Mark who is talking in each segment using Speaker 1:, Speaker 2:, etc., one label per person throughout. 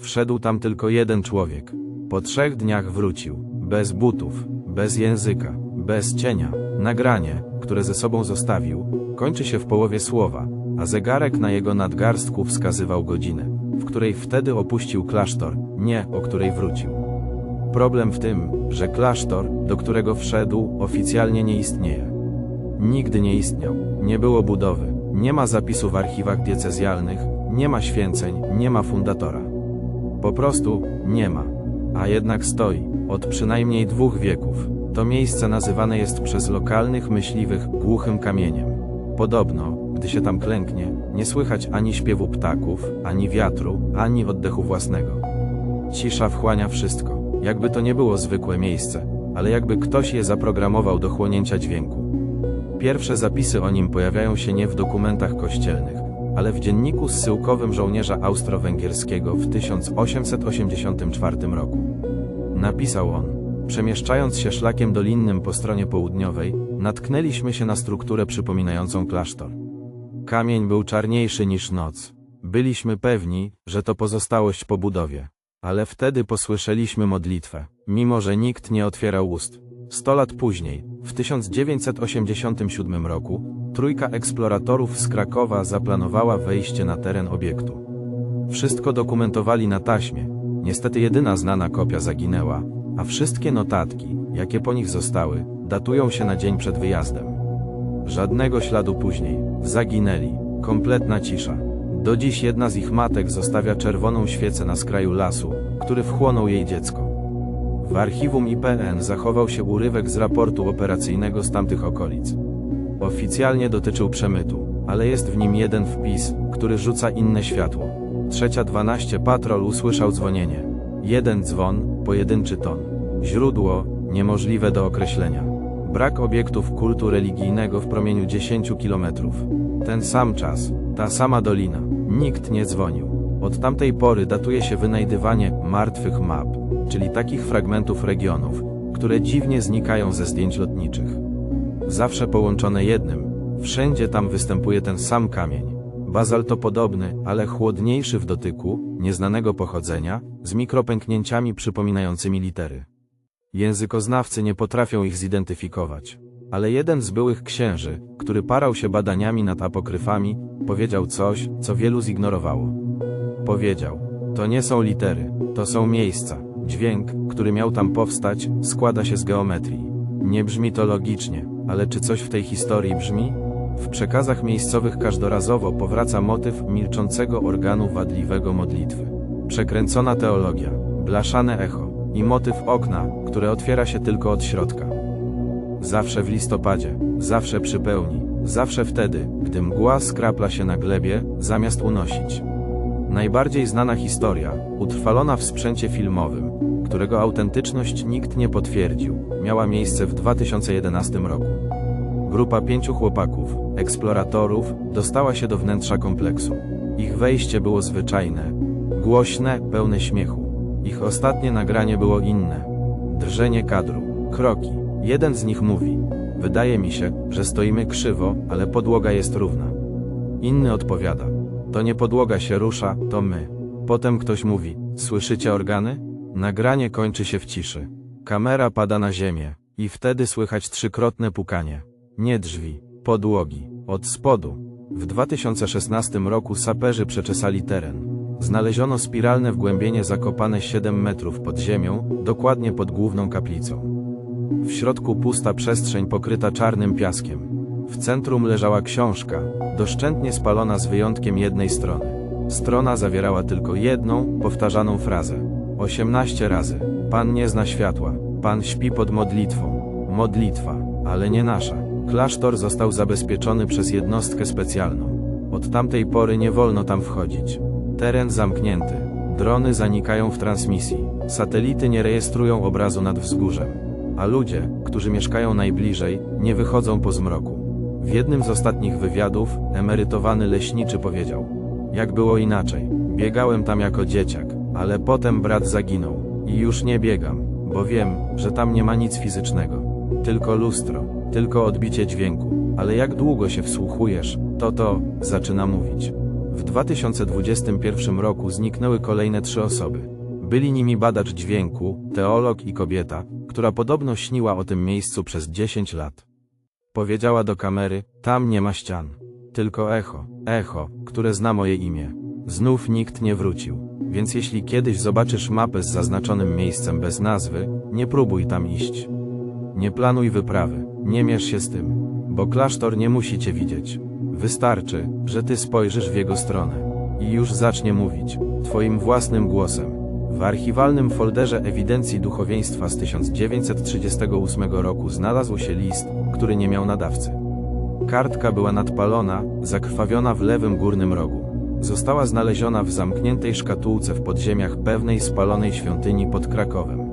Speaker 1: Wszedł tam tylko jeden człowiek. Po trzech dniach wrócił, bez butów, bez języka, bez cienia. Nagranie, które ze sobą zostawił, kończy się w połowie słowa, a zegarek na jego nadgarstku wskazywał godzinę, w której wtedy opuścił klasztor, nie o której wrócił. Problem w tym, że klasztor, do którego wszedł, oficjalnie nie istnieje. Nigdy nie istniał, nie było budowy, nie ma zapisu w archiwach diecezjalnych, nie ma święceń, nie ma fundatora. Po prostu nie ma. A jednak stoi, od przynajmniej dwóch wieków. To miejsce nazywane jest przez lokalnych myśliwych głuchym kamieniem. Podobno, gdy się tam klęknie, nie słychać ani śpiewu ptaków, ani wiatru, ani oddechu własnego. Cisza wchłania wszystko, jakby to nie było zwykłe miejsce, ale jakby ktoś je zaprogramował do chłonięcia dźwięku. Pierwsze zapisy o nim pojawiają się nie w dokumentach kościelnych, ale w dzienniku zsyłkowym żołnierza austro-węgierskiego w 1884 roku. Napisał on, przemieszczając się szlakiem dolinnym po stronie południowej, natknęliśmy się na strukturę przypominającą klasztor. Kamień był czarniejszy niż noc. Byliśmy pewni, że to pozostałość po budowie. Ale wtedy posłyszeliśmy modlitwę, mimo że nikt nie otwierał ust. Sto lat później, w 1987 roku, trójka eksploratorów z Krakowa zaplanowała wejście na teren obiektu. Wszystko dokumentowali na taśmie. Niestety jedyna znana kopia zaginęła, a wszystkie notatki, jakie po nich zostały, datują się na dzień przed wyjazdem. Żadnego śladu później. Zaginęli. Kompletna cisza. Do dziś jedna z ich matek zostawia czerwoną świecę na skraju lasu, który wchłonął jej dziecko. W archiwum IPN zachował się urywek z raportu operacyjnego z tamtych okolic. Oficjalnie dotyczył przemytu, ale jest w nim jeden wpis, który rzuca inne światło. Trzecia 12 patrol usłyszał dzwonienie. Jeden dzwon, pojedynczy ton. Źródło, niemożliwe do określenia. Brak obiektów kultu religijnego w promieniu 10 kilometrów. Ten sam czas, ta sama dolina. Nikt nie dzwonił. Od tamtej pory datuje się wynajdywanie martwych map, czyli takich fragmentów regionów, które dziwnie znikają ze zdjęć lotniczych. Zawsze połączone jednym, wszędzie tam występuje ten sam kamień. Bazaltopodobny, ale chłodniejszy w dotyku, nieznanego pochodzenia, z mikropęknięciami przypominającymi litery. Językoznawcy nie potrafią ich zidentyfikować. Ale jeden z byłych księży, który parał się badaniami nad apokryfami, powiedział coś, co wielu zignorowało. Powiedział: To nie są litery, to są miejsca. Dźwięk, który miał tam powstać, składa się z geometrii. Nie brzmi to logicznie, ale czy coś w tej historii brzmi? W przekazach miejscowych każdorazowo powraca motyw milczącego organu wadliwego modlitwy. Przekręcona teologia, blaszane echo i motyw okna, które otwiera się tylko od środka. Zawsze w listopadzie, zawsze przy pełni, zawsze wtedy, gdy mgła skrapla się na glebie, zamiast unosić. Najbardziej znana historia, utrwalona w sprzęcie filmowym, którego autentyczność nikt nie potwierdził, miała miejsce w 2011 roku. Grupa pięciu chłopaków, eksploratorów, dostała się do wnętrza kompleksu. Ich wejście było zwyczajne, głośne, pełne śmiechu. Ich ostatnie nagranie było inne. Drżenie kadru, kroki. Jeden z nich mówi: Wydaje mi się, że stoimy krzywo, ale podłoga jest równa. Inny odpowiada: To nie podłoga się rusza, to my. Potem ktoś mówi: Słyszycie organy? Nagranie kończy się w ciszy. Kamera pada na ziemię i wtedy słychać trzykrotne pukanie. Nie drzwi, podłogi, od spodu. W 2016 roku saperzy przeczesali teren. Znaleziono spiralne wgłębienie zakopane 7 metrów pod ziemią, dokładnie pod główną kaplicą. W środku pusta przestrzeń pokryta czarnym piaskiem. W centrum leżała książka, doszczętnie spalona z wyjątkiem jednej strony. Strona zawierała tylko jedną, powtarzaną frazę. 18 razy. Pan nie zna światła. Pan śpi pod modlitwą. Modlitwa, ale nie nasza. Klasztor został zabezpieczony przez jednostkę specjalną. Od tamtej pory nie wolno tam wchodzić. Teren zamknięty. Drony zanikają w transmisji. Satelity nie rejestrują obrazu nad wzgórzem. A ludzie, którzy mieszkają najbliżej, nie wychodzą po zmroku. W jednym z ostatnich wywiadów emerytowany leśniczy powiedział: Jak było inaczej? Biegałem tam jako dzieciak, ale potem brat zaginął. I już nie biegam, bo wiem, że tam nie ma nic fizycznego. Tylko lustro, tylko odbicie dźwięku. Ale jak długo się wsłuchujesz, to to zaczyna mówić. W 2021 roku zniknęły kolejne trzy osoby. Byli nimi badacz dźwięku, teolog i kobieta, która podobno śniła o tym miejscu przez 10 lat. Powiedziała do kamery, tam nie ma ścian. Tylko echo, echo, które zna moje imię. Znów nikt nie wrócił, więc jeśli kiedyś zobaczysz mapę z zaznaczonym miejscem bez nazwy, nie próbuj tam iść. Nie planuj wyprawy, nie mierz się z tym, bo klasztor nie musi cię widzieć. Wystarczy, że ty spojrzysz w jego stronę i już zacznie mówić, twoim własnym głosem. W archiwalnym folderze ewidencji duchowieństwa z 1938 roku znalazł się list, który nie miał nadawcy. Kartka była nadpalona, zakrwawiona w lewym górnym rogu. Została znaleziona w zamkniętej szkatułce w podziemiach pewnej spalonej świątyni pod Krakowem.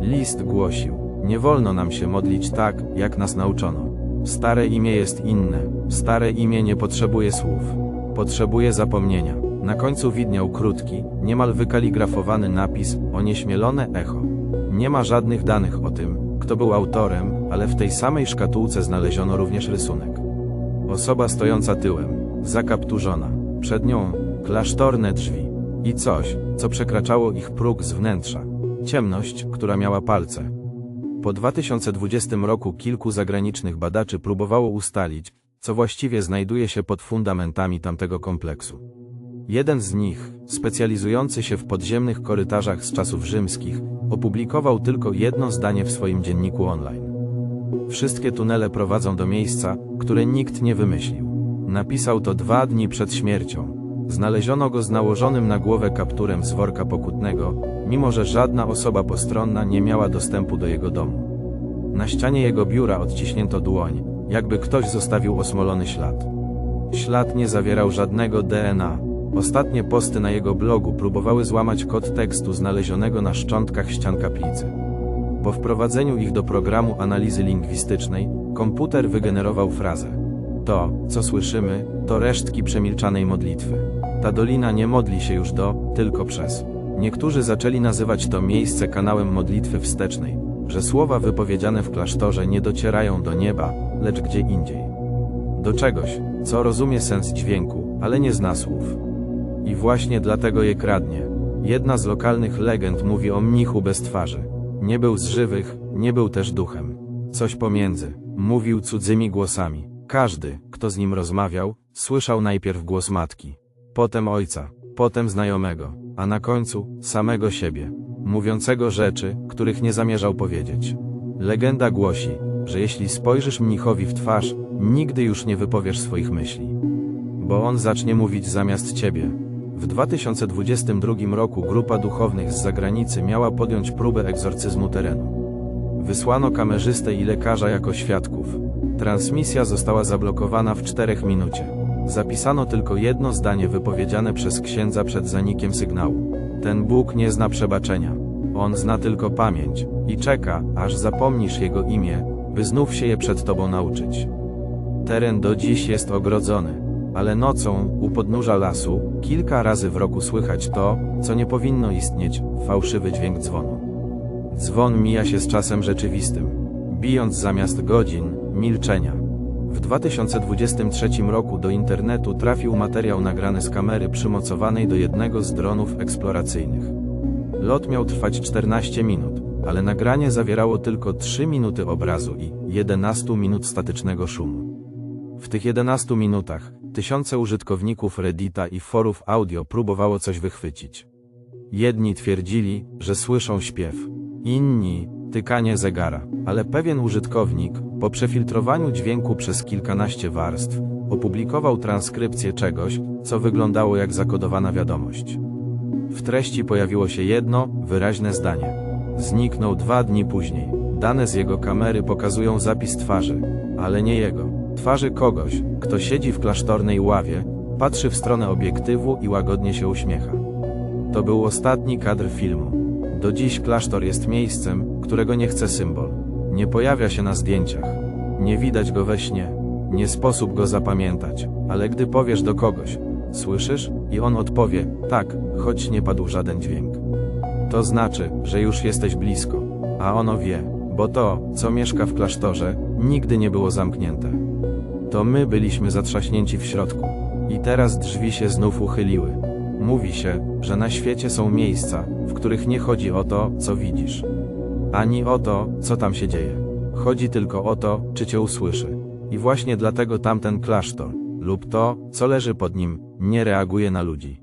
Speaker 1: List głosił: Nie wolno nam się modlić tak, jak nas nauczono. Stare imię jest inne, stare imię nie potrzebuje słów, potrzebuje zapomnienia. Na końcu widniał krótki, niemal wykaligrafowany napis Onieśmielone echo. Nie ma żadnych danych o tym, kto był autorem, ale w tej samej szkatułce znaleziono również rysunek. Osoba stojąca tyłem, zakapturzona, przed nią klasztorne drzwi i coś, co przekraczało ich próg z wnętrza. Ciemność, która miała palce. Po 2020 roku kilku zagranicznych badaczy próbowało ustalić, co właściwie znajduje się pod fundamentami tamtego kompleksu. Jeden z nich, specjalizujący się w podziemnych korytarzach z czasów rzymskich, opublikował tylko jedno zdanie w swoim dzienniku online. Wszystkie tunele prowadzą do miejsca, które nikt nie wymyślił. Napisał to dwa dni przed śmiercią. Znaleziono go z nałożonym na głowę kapturem z worka pokutnego, mimo że żadna osoba postronna nie miała dostępu do jego domu. Na ścianie jego biura odciśnięto dłoń, jakby ktoś zostawił osmolony ślad. Ślad nie zawierał żadnego DNA. Ostatnie posty na jego blogu próbowały złamać kod tekstu znalezionego na szczątkach ścian kaplicy. Po wprowadzeniu ich do programu analizy lingwistycznej, komputer wygenerował frazę. To, co słyszymy, to resztki przemilczanej modlitwy. Ta dolina nie modli się już do, tylko przez. Niektórzy zaczęli nazywać to miejsce kanałem modlitwy wstecznej, że słowa wypowiedziane w klasztorze nie docierają do nieba, lecz gdzie indziej. Do czegoś, co rozumie sens dźwięku, ale nie zna słów. I właśnie dlatego je kradnie. Jedna z lokalnych legend mówi o mnichu bez twarzy. Nie był z żywych, nie był też duchem. Coś pomiędzy. Mówił cudzymi głosami. Każdy, kto z nim rozmawiał, słyszał najpierw głos matki, potem ojca, potem znajomego, a na końcu samego siebie, mówiącego rzeczy, których nie zamierzał powiedzieć. Legenda głosi, że jeśli spojrzysz mnichowi w twarz, nigdy już nie wypowiesz swoich myśli. Bo on zacznie mówić zamiast ciebie. W 2022 roku grupa duchownych z zagranicy miała podjąć próbę egzorcyzmu terenu. Wysłano kamerzystę i lekarza jako świadków. Transmisja została zablokowana w czterech minucie. Zapisano tylko jedno zdanie wypowiedziane przez księdza przed zanikiem sygnału. Ten Bóg nie zna przebaczenia. On zna tylko pamięć i czeka, aż zapomnisz jego imię, by znów się je przed tobą nauczyć. Teren do dziś jest ogrodzony, ale nocą, u podnóża lasu, kilka razy w roku słychać to, co nie powinno istnieć fałszywy dźwięk dzwonu. Dzwon mija się z czasem rzeczywistym, bijąc zamiast godzin, milczenia. W 2023 roku do internetu trafił materiał nagrany z kamery przymocowanej do jednego z dronów eksploracyjnych. Lot miał trwać 14 minut, ale nagranie zawierało tylko 3 minuty obrazu i 11 minut statycznego szumu. W tych 11 minutach tysiące użytkowników Reddita i forów audio próbowało coś wychwycić. Jedni twierdzili, że słyszą śpiew, inni tykanie zegara, ale pewien użytkownik, po przefiltrowaniu dźwięku przez kilkanaście warstw, opublikował transkrypcję czegoś, co wyglądało jak zakodowana wiadomość. W treści pojawiło się jedno, wyraźne zdanie. Zniknął dwa dni później. Dane z jego kamery pokazują zapis twarzy, ale nie jego. Twarzy kogoś, kto siedzi w klasztornej ławie, patrzy w stronę obiektywu i łagodnie się uśmiecha. To był ostatni kadr filmu. Do dziś klasztor jest miejscem, którego nie chce symbol. Nie pojawia się na zdjęciach. Nie widać go we śnie. Nie sposób go zapamiętać, ale gdy powiesz do kogoś, słyszysz? I on odpowie, tak, choć nie padł żaden dźwięk. To znaczy, że już jesteś blisko. A ono wie, bo to, co mieszka w klasztorze, nigdy nie było zamknięte. To my byliśmy zatrzaśnięci w środku. I teraz drzwi się znów uchyliły. Mówi się, że na świecie są miejsca, w których nie chodzi o to, co widzisz. Ani o to, co tam się dzieje. Chodzi tylko o to, czy cię usłyszy. I właśnie dlatego tamten klasztor, lub to, co leży pod nim, nie reaguje na ludzi.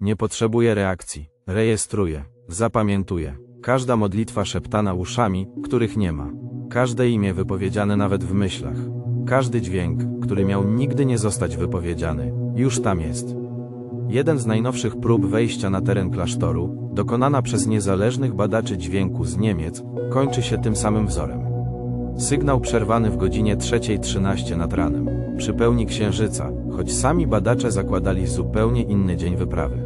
Speaker 1: Nie potrzebuje reakcji, rejestruje, zapamiętuje. Każda modlitwa szeptana uszami, których nie ma. Każde imię wypowiedziane nawet w myślach. Każdy dźwięk, który miał nigdy nie zostać wypowiedziany, już tam jest. Jeden z najnowszych prób wejścia na teren klasztoru, dokonana przez niezależnych badaczy dźwięku z Niemiec, kończy się tym samym wzorem. Sygnał przerwany w godzinie 3.13 nad ranem, przy pełni księżyca, choć sami badacze zakładali zupełnie inny dzień wyprawy.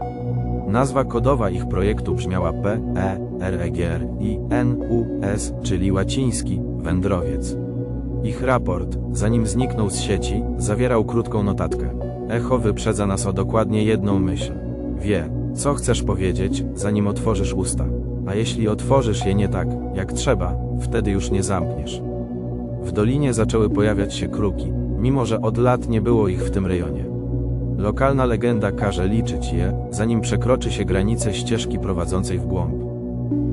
Speaker 1: Nazwa kodowa ich projektu brzmiała P, E, R, E, G, R, I, N, U, S, czyli łaciński, wędrowiec. Ich raport, zanim zniknął z sieci, zawierał krótką notatkę. Echo wyprzedza nas o dokładnie jedną myśl. Wie, co chcesz powiedzieć, zanim otworzysz usta. A jeśli otworzysz je nie tak, jak trzeba, wtedy już nie zamkniesz. W dolinie zaczęły pojawiać się kruki, mimo że od lat nie było ich w tym rejonie. Lokalna legenda każe liczyć je, zanim przekroczy się granicę ścieżki prowadzącej w głąb.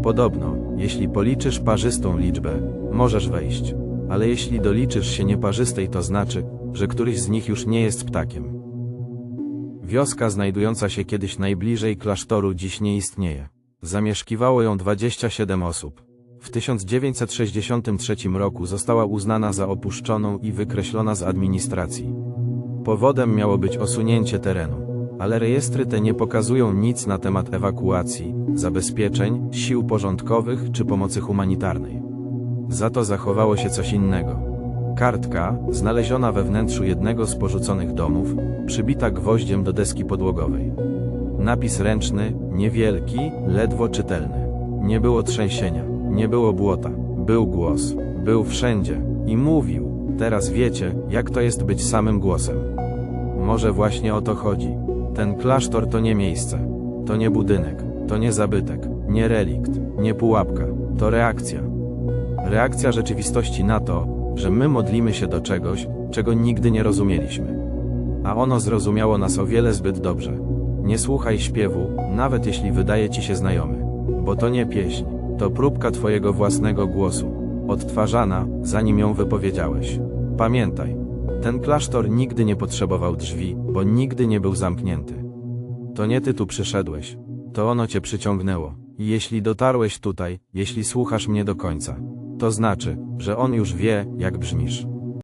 Speaker 1: Podobno, jeśli policzysz parzystą liczbę, możesz wejść, ale jeśli doliczysz się nieparzystej, to znaczy, że któryś z nich już nie jest ptakiem. Wioska znajdująca się kiedyś najbliżej klasztoru dziś nie istnieje. Zamieszkiwało ją 27 osób. W 1963 roku została uznana za opuszczoną i wykreślona z administracji. Powodem miało być osunięcie terenu, ale rejestry te nie pokazują nic na temat ewakuacji, zabezpieczeń, sił porządkowych czy pomocy humanitarnej. Za to zachowało się coś innego. Kartka, znaleziona we wnętrzu jednego z porzuconych domów, przybita gwoździem do deski podłogowej. Napis ręczny, niewielki, ledwo czytelny. Nie było trzęsienia, nie było błota. Był głos, był wszędzie i mówił. Teraz wiecie, jak to jest być samym głosem. Może właśnie o to chodzi. Ten klasztor to nie miejsce, to nie budynek, to nie zabytek, nie relikt, nie pułapka, to reakcja. Reakcja rzeczywistości na to, że my modlimy się do czegoś, czego nigdy nie rozumieliśmy. A ono zrozumiało nas o wiele zbyt dobrze. Nie słuchaj śpiewu, nawet jeśli wydaje ci się znajomy, bo to nie pieśń, to próbka twojego własnego głosu, odtwarzana, zanim ją wypowiedziałeś. Pamiętaj, ten klasztor nigdy nie potrzebował drzwi, bo nigdy nie był zamknięty. To nie ty tu przyszedłeś, to ono cię przyciągnęło. Jeśli dotarłeś tutaj, jeśli słuchasz mnie do końca, to znaczy, że on już wie, jak brzmisz.